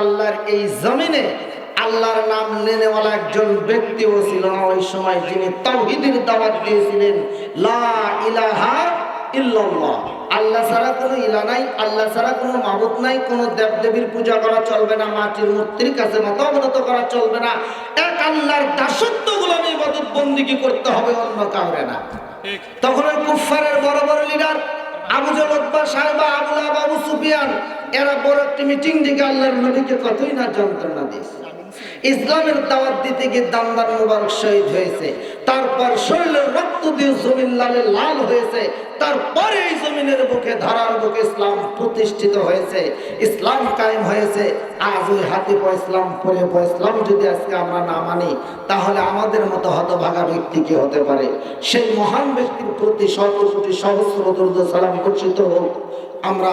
আল্লাহর এই জমিনে আল্লাহর নাম নেনেওয়ালা একজন ব্যক্তিও ছিল না। ওই সময় যিনি তাওহীদের দাওয়াত দিয়েছিলেন লা ইলাহা ইল্লাল্লাহ। আল্লাহ ছাড়া কোনো ইলা নাই আল্লাহ ছাড়া কোনো মাবুদ নাই কোনো দেবদেবীর পূজা করা চলবে না মাটির মূর্তির কাছে মাথা অবনত করা চলবে না। এক আল্লাহর দাসত্ব গুলামি ইবাদত বন্দিগি করতে হবে অন্য কাউরে না। তখন ওই কুফারের বড় বড় লিডার আবু জলব্বা সাহেবা আবুল আবু সুফিয়ান এরা বড় একটি মিটিং দিকে আল্লাহর নবীকে কতই না যন্ত্রণা দিয়েছে। ইসলামের দাওয়াত দিতে গিয়ে দামদার মুবারক শহীদ হয়েছে। তারপর শরীরের রক্ত দিয়ে জমিন লালে লাল হয়েছে। তারপরে এই জমিনের বুকে, ধারার বুকে ইসলাম প্রতিষ্ঠিত হয়েছে। ইসলাম কায়েম হয়েছে। আজ ওই হাতে পয় ইসলাম পরে পয় ইসলাম যদি আজকে আমরা না মানি, তাহলে আমাদের মতো হতভাগা ব্যক্তি কি হতে পারে? সেই মহান ব্যক্তির প্রতি শত কোটি সহস্র দুর্দ সালাম বর্ষিত হোক। আমরা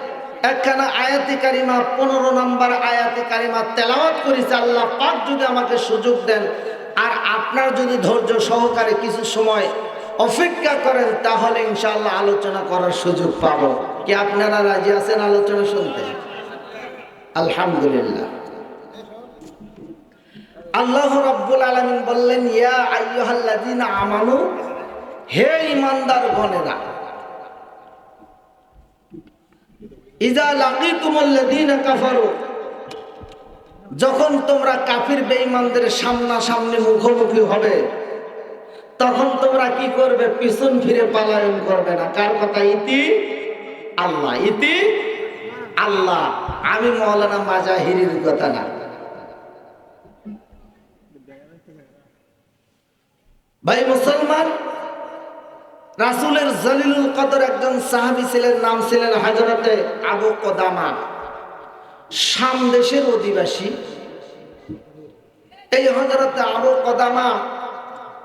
একখানা আয়াতি কারিমা, পনেরো নম্বর আয়াতি কারিমা তেলাওয়াত করেছে, আল্লাহ পাক যদি আমাকে সুযোগ দেন, আর আপনার যদি ধৈর্য সহকারে কিছু সময় অপেক্ষা করেন, তাহলে ইনশাআল্লাহ আলোচনা করার সুযোগ পাবো। কি আপনারা রাজি আছেন আলোচনা শুনতে? আলহামদুলিল্লাহ। আল্লাহ রাব্বুল আলামিন বললেন, ইয়া আইয়ুহাল্লাযীনা আমানু, হে ঈমানদার গণেরা ইজা লাকিতুমুল্লাযীনা কাফারু। যখন তোমরা কাফির বেঈমানদের সামনাসামনি মুখোমুখি হবে, তখন তোমরা কি করবে? পিছন ফিরে পালায়ন করবে না। কার কথা? ইতি আল্লাহ। ইতি আল্লাহ। আমি মৌলানা মাজাহিরির কথা না। ভাই মুসলমান রাসুলের জলিলুল কদর একজন সাহাবি ছিলেন, নাম ছিলেন হাজরতে আবু কদামা। শাম দেশের অধিবাসী। এই হজরতে আবু কদামা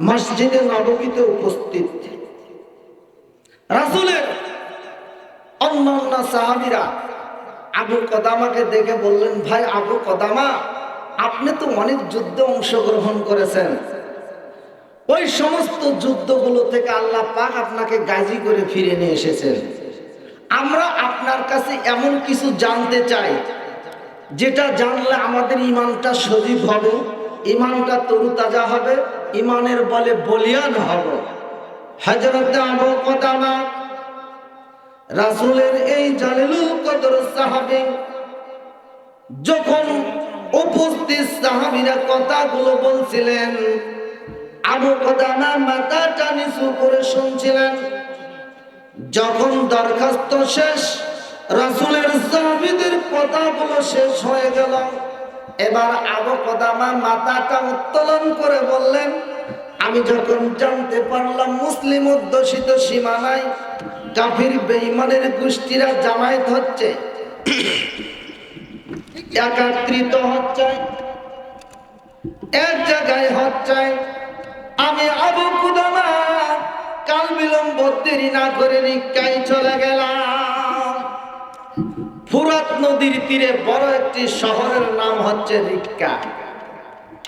মসজিদে নবমীতে উপস্থিত। রাসুলের অন্য অন্য সাহাবিরা আবু কদামাকে দেখে বললেন, ভাই আবু কদামা, আপনি তো অনেক যুদ্ধে অংশগ্রহণ করেছেন। ওই সমস্ত যুদ্ধগুলো থেকে আল্লাহ পাক আপনাকে গাজী করে ফিরে নিয়ে এসেছেন। আমরা আপনার কাছে এমন কিছু জানতে চাই, যেটা জানলে আমাদের ইমানটা সজীব হবে, ইমানটা তরুতাজা হবে, ইমানের বলে বলিয়ান হব। আবু কদামা রাসূলের এই জালিলুল কদর সাহাবী, যখন উপস্থিত সাহাবীরা কথাগুলো বলছিলেন আবু কদামা মাথাটা নিচু করে শুনছিলেন। যখন দরখাস্ত শেষ, রাসুলের সাহাবীদের কথাগুলো শেষ হয়ে গেল। এবার আবু কদামা মাথাটা উত্তোলন করে বললেন, আমি যখন জানতে পারলাম মুসলিম অধ্যুষিত সীমানায় কাফির বেঈমানের গোষ্ঠীরা জামায়াত হচ্ছে, একাত্রিত হচ্ছে, এক জায়গায় হচ্ছে আমি আবু কুদামা, কাল বিলম্ব দেরি না করে রিক্কায় চলে গেলাম। ফুরাত নদীর তীরে বড় একটি শহরের নাম হচ্ছে রিক্কা।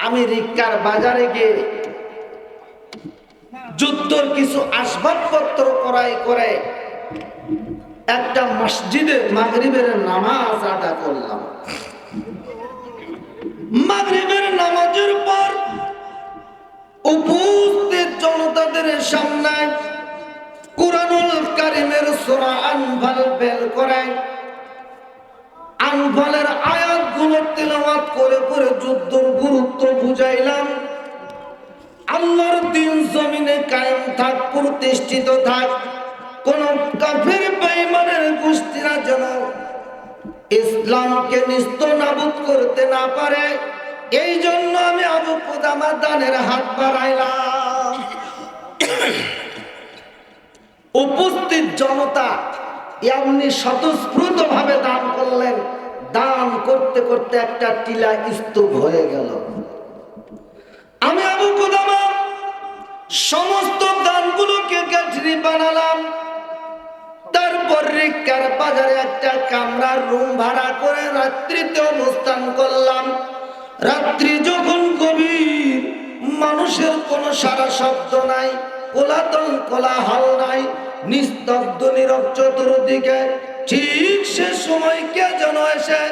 আমি রিক্কার বাজারে গিয়ে যুদ্ধর কিছু আসবাবপত্র ক্রয় করে একটা মসজিদে মাগরিবের নামাজ আদা করলাম। মাগরিবের নামাজের উপস্থিত জনতাদের সামনে কোরআনুল কারিমের সূরা আনফাল বের করে। আনফালের আয়াতগুলো তেলাওয়াত করে করে যুদ্ধের গুরুত্ব বুঝাইলাম। আল্লাহর দিন জমিনে কায়েম থাক, প্রতিষ্ঠিত থাক। কোন কাফের বেঈমানের গোষ্ঠীরা যেন ইসলামকে নিস্ত নাবুদ করতে না পারে। এই জন্য আমি আবু কুদামা দানের হাত বাড়াইলাম। উপস্থিত জনতা এমনি স্বতঃস্ফূর্ত ভাবে দান করলেন। দান করতে করতে একটা টিলা স্তূপ হয়ে গেল। আমি আবু কুদামা সমস্ত দানগুলোকে গাঠরি বানালাম। তারপর রিক্কার বাজারে একটা কামরার রুম ভাড়া করে রাত্রিতে অবস্থান করলাম। রাত্রি যখন গভীর, মানুষের কোনো সারা শব্দ নাই, কোলাতল কোলাহল নাই, নিস্তব্ধ নীরব চতুর্দিকে, ঠিক সে সময় কে যেন এসে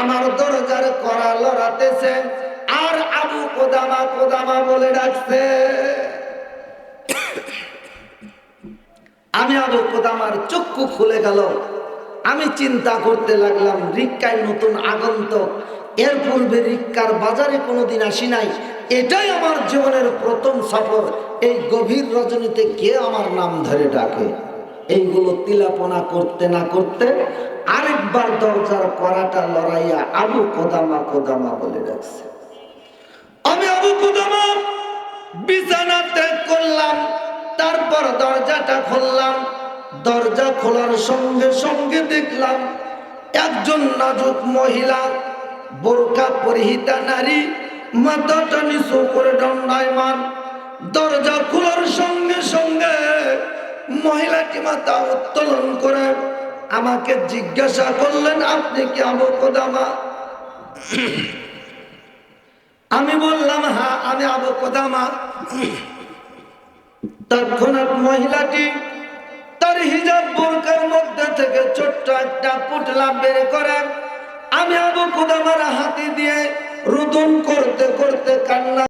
আমার দরজার করা লড়াতেছে আর আবু কোদামা কোদামা বলে ডাকছে। আমি আবু কোদামার চক্ষু খুলে গেল। আমি চিন্তা করতে লাগলাম, রিক্কায় নতুন আগন্তক এর পূর্বে রিক্কার বাজারে কোনোদিন আসি নাই। এটাই আমার জীবনের প্রথম সফর। এই গভীর রজনীতে কে আমার নাম ধরে ডাকে? এইগুলো তিলাপনা করতে না করতে আরেকবার দরজার করাটা লড়াইয়া আবু কোদামা কোদামা বলে ডাকছে। আমি আবু কুদামা বিছানা ত্যাগ করলাম, তারপর দরজাটা খুললাম। দরজা খোলার সঙ্গে সঙ্গে দেখলাম একজন নাজুক মহিলা বোরকা পরিহিতা নারী মাথাটা নিচু করে দণ্ডায়মান দরজা খোলার সঙ্গে সঙ্গে মহিলাটি মাথা উত্তোলন করে আমাকে জিজ্ঞাসা করলেন, আপনি কি আবু কোদামা? আমি বললাম হ্যাঁ আমি আবু কোদামা। তৎক্ষণাৎ মহিলাটি তার হিজাব বোরকার মধ্যে থেকে ছোট্ট একটা পুটলা বের করে আমি আবু কুদামার হাতে দিয়ে রুদন করতে করতে কান্না